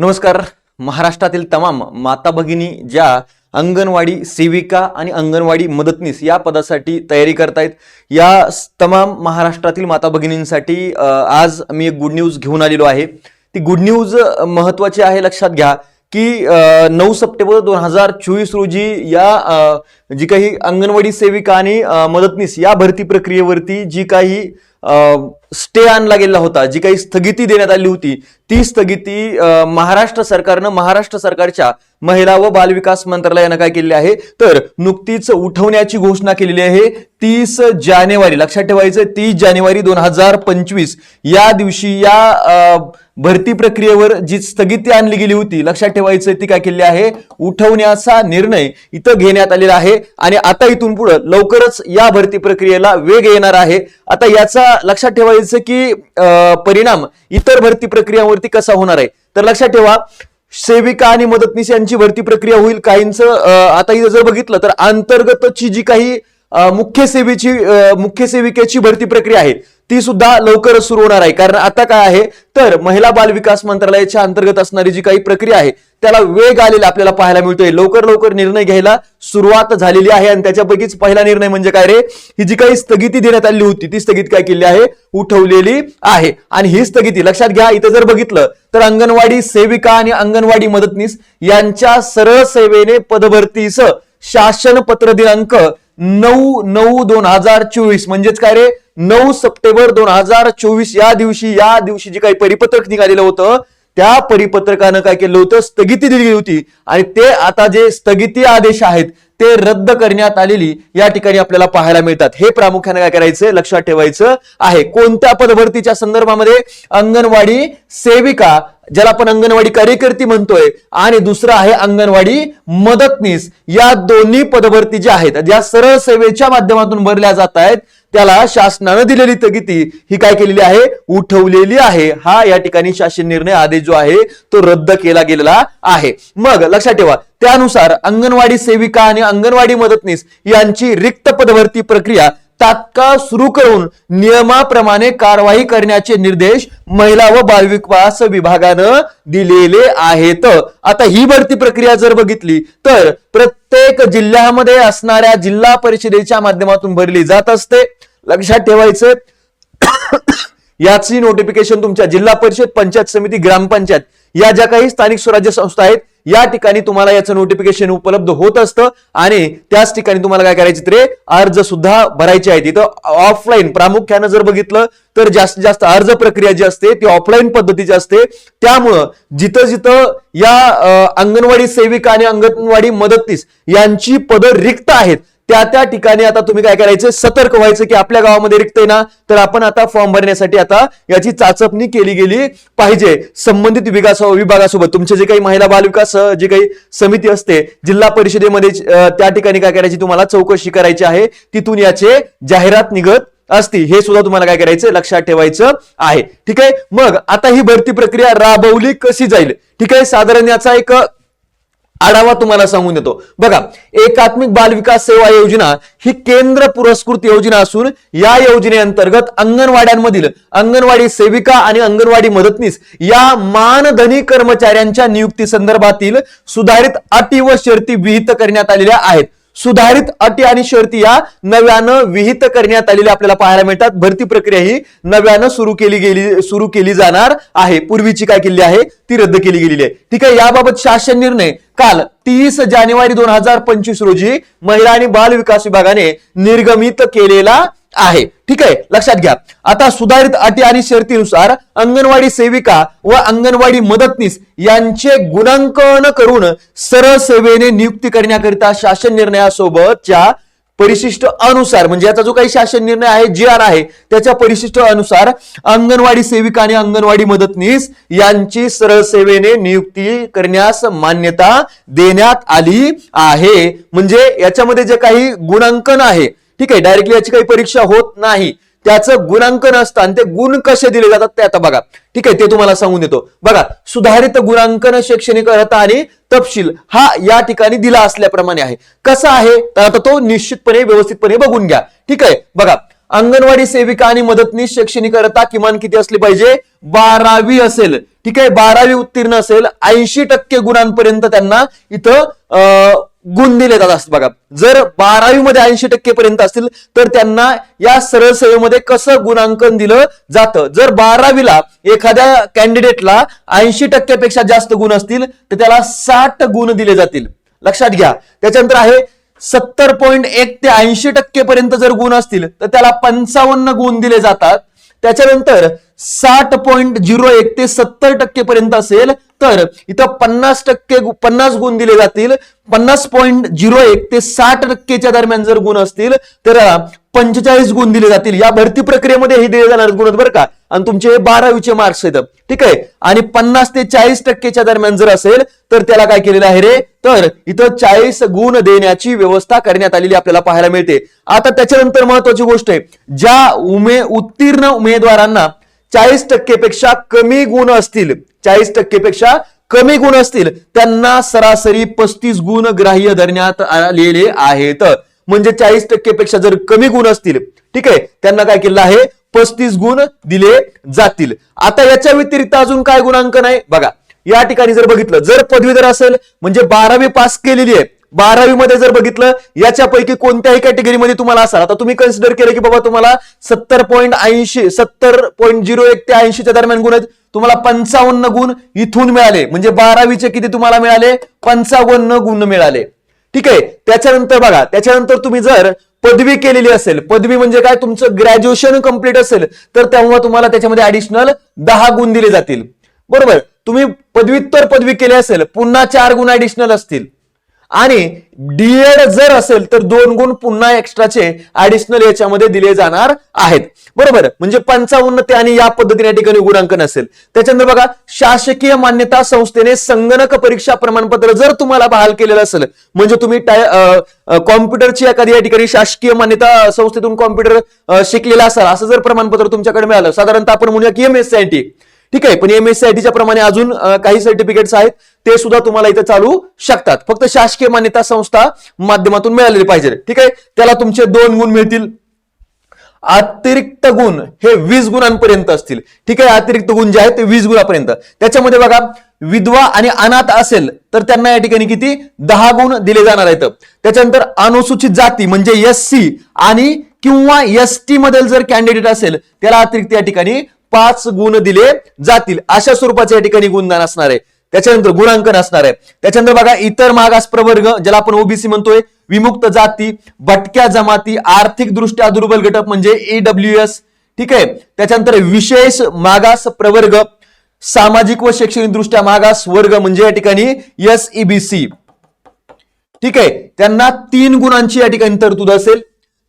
नमस्कार. महाराष्ट्रातील तमाम माता भगिनी ज्या अंगणवाडी सेविका आणि अंगणवाडी मदतनीस या पदासाठी तयारी करतायत या तमाम महाराष्ट्रातील माता भगिनींसाठी आज मी एक गुड न्यूज घेऊन आलेलो आहे. ती गुड न्यूज महत्त्वाची महत्वाची आहे लक्षात घ्या की नऊ सप्टेंबर दोन हजार चोवीस रोजी या जी काही अंगणवाडी सेविका आणि मदतनीस या भरती प्रक्रियेवरती जी काही स्टे आणला गेला होता जी काही स्थगिती देण्यात आली होती ती स्थगिती महाराष्ट्र सरकारनं महाराष्ट्र सरकारच्या महिला व बालविकास मंत्रालयानं काय केलेली आहे? तर नुकतीच उठवण्याची घोषणा केलेली आहे तीस जानेवारी लक्षात ठेवायचं तीस जानेवारी दोन हजार पंचवीस या दिवशी या अ, भरती प्रक्रियेवर जी स्थगिती आणली गेली होती लक्षात ठेवायचं ती काय केलेली आहे? उठवण्याचा निर्णय इथं घेण्यात आलेला आहे आणि आता इथून पुढे लवकरच या भरती प्रक्रियेला वेग येणार आहे. आता याचा लक्षात ठेवायचं की परिणाम इतर भरती प्रक्रियांवरती कसा होणार आहे? तर लक्षात ठेवा सेविका आणि मदतनीस यांची भरती प्रक्रिया होईल काहींचं आता इथं जर बघितलं तर अंतर्गतची जी काही मुख्य सेवेची मुख्य सेविकेची भरती प्रक्रिया आहे ती सुद्धा लवकरच सुरू होणार आहे. कारण आता काय आहे? तर महिला बाल विकास मंत्रालयाच्या अंतर्गत असणारी जी काही प्रक्रिया आहे त्याला वेग आलेला आपल्याला पाहायला मिळतोय. लवकर लवकर निर्णय घ्यायला सुरुवात झालेली आहे आणि त्याच्यापैकीच पहिला निर्णय म्हणजे काय रे? ही जी काही स्थगिती देण्यात आली होती ती स्थगित काय केली आहे? उठवलेली आहे. आणि ही स्थगिती लक्षात घ्या इथं जर बघितलं तर अंगणवाडी सेविका आणि अंगणवाडी मदतनीस यांच्या सरळ सेवेने पदभरतीस शासन पत्र दिनांक नऊ नऊ दोन हजार चोवीस. म्हणजेच काय रे? नऊ सप्टेंबर दोन हजार चोवीस या दिवशी या दिवशी जे काही परिपत्रक निघालेलं होतं त्या परिपत्रकानं काय केलं होतं? स्थगिती दिली गेली होती. आणि ते आता जे स्थगिती आदेश आहेत ते रद्द करण्यात आलेली या ठिकाणी आपल्याला पाहायला मिळतात. हे प्रामुख्याने काय करायचं? लक्षात ठेवायचं आहे. कोणत्या पदभरतीच्या संदर्भामध्ये अंगणवाडी सेविका ज्याला आपण अंगणवाडी कार्यकर्ती म्हणतोय आणि दुसरं आहे अंगणवाडी मदतनीस या दोन्ही पदभरती ज्या आहेत ज्या सरळ सेवेच्या माध्यमातून भरल्या जात आहेत त्याला शासनानं दिलेली स्थगिती ही काय केलेली आहे? उठवलेली आहे. हा या ठिकाणी शासन निर्णय आदेश जो आहे तो रद्द केला गेलेला आहे. मग लक्षात ठेवा त्यानुसार अंगणवाडी सेविका आणि अंगणवाडी मदतनीस यांची रिक्त पदभरती प्रक्रिया तात्काळ सुरू करून नियमाप्रमाणे कारवाई करण्याचे निर्देश महिला व बालविकास विभागानं दिलेले आहेत. आता ही भरती प्रक्रिया जर बघितली तर प्रत्येक जिल्ह्यामध्ये असणाऱ्या जिल्हा परिषदेच्या माध्यमातून भरली जात असते. लक्षात ठेवायचं याची नोटिफिकेशन तुमच्या जिल्हा परिषद पंचायत समिती ग्रामपंचायत या ज्या काही स्थानिक स्वराज्य संस्था आहेत या ठिकाणी तुम्हाला याचं नोटिफिकेशन उपलब्ध होत असतं आणि त्याच ठिकाणी तुम्हाला काय करायचे तरी अर्ज सुद्धा भरायचे आहेत. इथं ऑफलाईन प्रामुख्यानं जर बघितलं तर जास्तीत जास्त अर्ज प्रक्रिया जी असते ती ऑफलाईन पद्धतीची असते. त्यामुळं जिथं जिथं या अंगणवाडी सेविका आणि अंगणवाडी मदतनीस यांची पदं रिक्त आहेत त्या त्या ठिकाणी आता तुम्ही काय करायचं? सतर्क व्हायचं की आपल्या गावामध्ये रिक्त आहे ना? तर आपण आता फॉर्म भरण्यासाठी आता याची चाचपणी केली गेली पाहिजे. संबंधित विकास विभागासोबत. तुमचे जे काही महिला बालविकास जे काही समिती असते जिल्हा परिषदेमध्ये त्या ठिकाणी काय करायची तुम्हाला? चौकशी करायची आहे. तिथून याचे जाहिरात निघत असती हे सुद्धा तुम्हाला काय करायचं? लक्षात ठेवायचं आहे. ठीक आहे? मग आता ही भरती प्रक्रिया राबवली कशी जाईल? ठीक आहे? साधारण याचा एक आढावा तुम्हाला सांगून देतो. बघा एकात्मिक बाल विकास सेवा योजना ही केंद्र पुरस्कृत योजना असून या योजनेअंतर्गत अंगणवाड्यांमधील अंगणवाडी सेविका आणि अंगणवाडी मदतनीस या मानधनी कर्मचाऱ्यांच्या नियुक्ती संदर्भातील सुधारित अटी व शर्ती विहित करण्यात आलेल्या आहेत. सुधारित अटी आणि शर्ती या नव्यानं विहित करण्यात आलेल्या आपल्याला पाहायला मिळतात. भरती प्रक्रिया ही नव्यानं सुरू केली गेली सुरू केली जाणार आहे. पूर्वीची काय केली आहे? ती रद्द केली गेलेली आहे. ठीक आहे याबाबत शासन निर्णय काल तीस जानेवारी दोन हजार पंचवीस रोजी महिला आणि बाल विकास विभागाने निर्गमित केलेला आहे. ठीक आहे? लक्षात घ्या. आता सुधारित अटी आणि शर्तीनुसार अंगणवाडी सेविका व अंगणवाडी मदतनीस यांचे गुणांकन करून सरळ सेवेने नियुक्ती करण्याकरिता शासन निर्णयासोबतच्या परिशिष्ट अनुसार म्हणजे याचा जो काही शासन निर्णय आहे जी आर आहे त्याच्या परिशिष्ट अनुसार अंगणवाडी सेविका आणि अंगणवाडी मदतनीस यांची सरळ सेवेने नियुक्ती करण्यास मान्यता देण्यात आली आहे. म्हणजे याच्यामध्ये जे काही गुणांकन आहे ठीक आहे डायरेक्टली याची काही परीक्षा होत नाही. त्याचं गुणांकन असतं आणि ते गुण कसे दिले जातात ते आता बघा. ठीक आहे ते तुम्हाला सांगून देतो. बघा सुधारित गुणांकन शैक्षणिक अर्हता आणि तपशील हा या ठिकाणी दिला असल्याप्रमाणे आहे. कसा आहे? तर आता तो निश्चितपणे व्यवस्थितपणे बघून घ्या. ठीक आहे बघा. अंगणवाडी सेविका आणि मदतनीस शैक्षणिक अर्हता किमान किती असली पाहिजे? बारावी असेल. ठीक आहे बारावी उत्तीर्ण असेल. ऐंशी टक्के गुणांपर्यंत त्यांना इथं गुण दिले जातात बघा. जर बारावी मध्ये ऐंशी टक्के पर्यंत असतील तर त्यांना या सरळ सेवेमध्ये कसं गुणांकन दिलं जातं? जर बारावीला एखाद्या कॅन्डिडेटला ऐंशी टक्क्यापेक्षा जास्त गुण असतील तर त्याला साठ गुण दिले जातील. लक्षात घ्या. त्याच्यानंतर आहे सत्तर पॉईंट एक ते ऐंशी टक्के पर्यंत जर गुण असतील तर त्याला पंचावन्न गुण दिले जातात. त्याच्यानंतर साठ पॉईंट झिरो एक ते सत्तर टक्के पर्यंत असेल तर इथं पन्नास टक्के पन्नास गुण दिले जातील. पन्नास पॉईंट झिरो एक ते साठ टक्केच्या दरम्यान जर गुण असतील तर पंचेचाळीस गुण दिले जातील. या भरती प्रक्रियेमध्ये हे दिले जाणार गुण बरं का. आणि तुमचे हे बारावीचे मार्क्स आहेत. ठीक आहे? आणि पन्नास ते चाळीस टक्केच्या दरम्यान जर असेल तर त्याला काय केलेलं आहे रे? तर इथं चाळीस गुण देण्याची व्यवस्था करण्यात आलेली आपल्याला पाहायला मिळते. आता त्याच्यानंतर महत्वाची गोष्ट आहे. ज्या उमे उत्तीर्ण उमेदवारांना चाळीस टक्केपेक्षा कमी गुण असतील. चाळीस टक्केपेक्षा कमी गुण असतील. त्यांना सरासरी पस्तीस गुण ग्राह्य धरण्यात आलेले आहेत. म्हणजे चाळीस टक्केपेक्षा जर कमी गुण असतील ठीक आहे त्यांना काय केलं आहे? पस्तीस गुण दिले जातील. आता याच्या व्यतिरिक्त अजून काय गुणांकन आहे बघा या ठिकाणी जर बघितलं जर पदवीधर असेल म्हणजे बारावी पास केलेली आहे बारावी मध्ये जर बघितलं याच्यापैकी कोणत्याही कॅटेगरीमध्ये तुम्हाला असाल. आता तुम्ही कन्सिडर केलं की बाबा तुम्हाला सत्तर पॉईंट ऐंशी सत्तर पॉईंट झिरो एक ते ऐंशीच्या दरम्यान गुण आहेत. तुम्हाला पंचावन्न गुण इथून मिळाले. म्हणजे बारावीचे किती तुम्हाला मिळाले? पंचावन्न गुण मिळाले. ठीक आहे? त्याच्यानंतर बघा. त्याच्यानंतर तुम्ही जर पदवी केलेली असेल पदवी म्हणजे काय? तुमचं ग्रॅज्युएशन कंप्लीट असेल तर तेव्हा तुम्हाला त्याच्यामध्ये ऍडिशनल दहा गुण दिले जातील. बरोबर? तुम्ही पदव्युत्तर पदवी केली असेल पुन्हा चार गुण ऍडिशनल असतील. आणि डीएड जर असेल तर दोन गुण पुन्हा एक्स्ट्राचे ऍडिशनल याच्यामध्ये दिले जाणार आहेत. बरोबर? म्हणजे पंचावन्न ते आणि या पद्धतीने या ठिकाणी गुणांकन असेल. त्याच्यानंतर बघा शासकीय मान्यता संस्थेने संगणक परीक्षा प्रमाणपत्र जर तुम्हाला बहाल केलेलं असेल म्हणजे तुम्ही कॉम्प्युटरची एखादी या ठिकाणी शासकीय मान्यता संस्थेतून कॉम्प्युटर शिकलेला असाल असं जर प्रमाणपत्र तुमच्याकडे मिळालं साधारणतः आपण म्हणूया की एम एस आय टी ठीक आहे पण एम एस सी आय टीच्या प्रमाणे अजून काही सर्टिफिकेट्स आहेत ते सुद्धा तुम्हाला इथे चालू शकतात. फक्त शासकीय मान्यता संस्था माध्यमातून मिळालेली पाहिजे. ठीक आहे त्याला तुमचे दोन गुण मिळतील. अतिरिक्त गुण हे वीस गुणांपर्यंत असतील. ठीक आहे अतिरिक्त गुण जे आहेत ते वीस गुणापर्यंत. त्याच्यामध्ये बघा विधवा आणि अनाथ असेल तर त्यांना या ठिकाणी किती? दहा गुण दिले जाणार आहेत. त्याच्यानंतर अनुसूचित जाती म्हणजे एस सी आणि किंवा एस टी मधील जर कॅन्डिडेट असेल त्याला अतिरिक्त या ठिकाणी पाच गुण दिले जातील. अशा स्वरूपाचे या ठिकाणी गुणदान असणार आहे. त्याच्यानंतर गुणांकन असणार आहे. त्याच्यानंतर बघा इतर मागास प्रवर्ग ज्याला आपण ओबीसी म्हणतोय विमुक्त जाती भटक्या जमाती आर्थिक दृष्ट्या दुर्बल घटक म्हणजे ईडब्ल्यू एस ठीक आहे? त्याच्यानंतर विशेष मागास प्रवर्ग सामाजिक व शैक्षणिक दृष्ट्या मागास वर्ग म्हणजे या ठिकाणी एस ईबीसी ठीक आहे? त्यांना तीन गुणांची या ठिकाणी तरतूद असेल.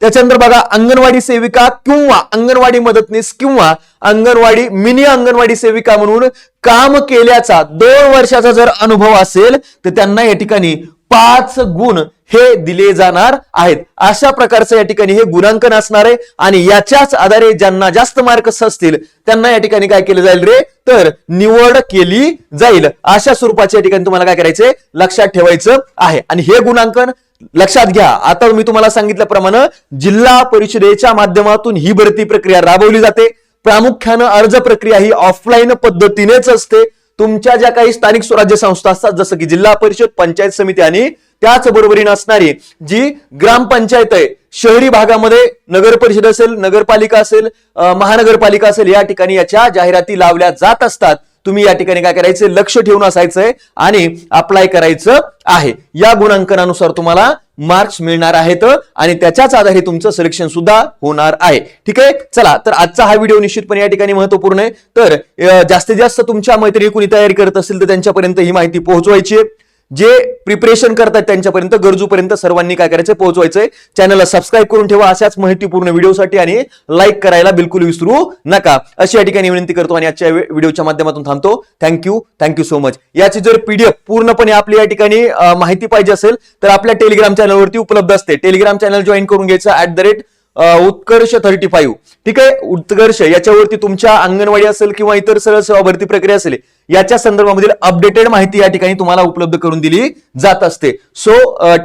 त्याच्यानंतर बघा अंगणवाडी सेविका किंवा अंगणवाडी मदतनीस किंवा अंगणवाडी मिनी अंगणवाडी सेविका म्हणून काम केल्याचा दोन वर्षाचा जर अनुभव असेल तर त्यांना या ठिकाणी पाच गुण हे दिले जाणार आहेत. अशा प्रकारचं या ठिकाणी हे गुणांकन असणार आहे आणि याच्याच आधारे ज्यांना जास्त मार्क्स असतील त्यांना या ठिकाणी काय केलं जाईल रे? तर निवड केली जाईल. अशा स्वरूपाच्या या ठिकाणी तुम्हाला काय करायचंय? लक्षात ठेवायचं आहे. आणि हे गुणांकन लक्षात घ्या. आता मी तुम्हाला सांगितल्याप्रमाणे जिल्हा परिषदेच्या माध्यमातून ही भरती प्रक्रिया राबवली जाते. प्रामुख्यानं अर्ज प्रक्रिया ही ऑफलाईन पद्धतीनेच असते. तुमच्या ज्या काही स्थानिक स्वराज्य संस्था असतात जसं की जिल्हा परिषद पंचायत समिती आणि त्याच बरोबरीने असणारी जी ग्रामपंचायत आहे शहरी भागामध्ये नगर परिषद असेल नगरपालिका असेल महानगरपालिका असेल या ठिकाणी याच्या जाहिराती लावल्या जात असतात. तुम्ही या ठिकाणी काय करायचं? लक्ष ठेवून असायचंय आणि अप्लाय करायचं आहे. या गुणांकनानुसार तुम्हाला मार्क्स मिळणार आहेत आणि त्याच्याच आधारे तुमचं सिलेक्शन सुद्धा होणार आहे. ठीक आहे? चला तर आजचा हा व्हिडिओ निश्चितपणे या ठिकाणी महत्त्वपूर्ण आहे. तर जास्तीत जास्त तुमच्या मैत्रिणी कुणी तयारी करत असेल तर त्यांच्यापर्यंत ही माहिती पोहोचवायची आहे. जे प्रिपरेशन करतात त्यांच्यापर्यंत गरजूपर्यंत सर्वांनी काय करायचं पोहोचवायचंय. चॅनलला सबस्क्राईब करून ठेवा अशाच माहितीपूर्ण व्हिडिओसाठी आणि लाईक करायला बिलकुल विसरू नका. अशी या ठिकाणी विनंती करतो आणि आजच्या व्हिडिओच्या माध्यमातून थांबतो. थँक्यू थँक्यू सो मच याची जर पीडीएफ पूर्णपणे आपली या ठिकाणी माहिती पाहिजे असेल तर आपल्या टेलिग्राम चॅनलवरती उपलब्ध असते. टेलिग्राम चॅनल जॉईन करून घ्यायचं at the rate Utkarsh thirty five ठीक आहे? उत्कर्ष याच्यावरती तुमच्या अंगणवाडी असेल किंवा इतर सरळ सेवा भरती प्रक्रिया असेल याच्या संदर्भामधील अपडेटेड माहिती या ठिकाणी तुम्हाला उपलब्ध करून दिली जात असते. सो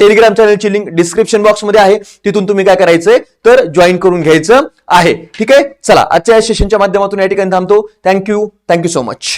टेलिग्राम चॅनलची लिंक डिस्क्रिप्शन बॉक्समध्ये आहे. तिथून तुम्ही काय करायचंय? तर जॉईन करून घ्यायचं आहे. ठीक आहे? चला आजच्या या सेशनच्या माध्यमातून या ठिकाणी थांबतो. Thank you thank you so much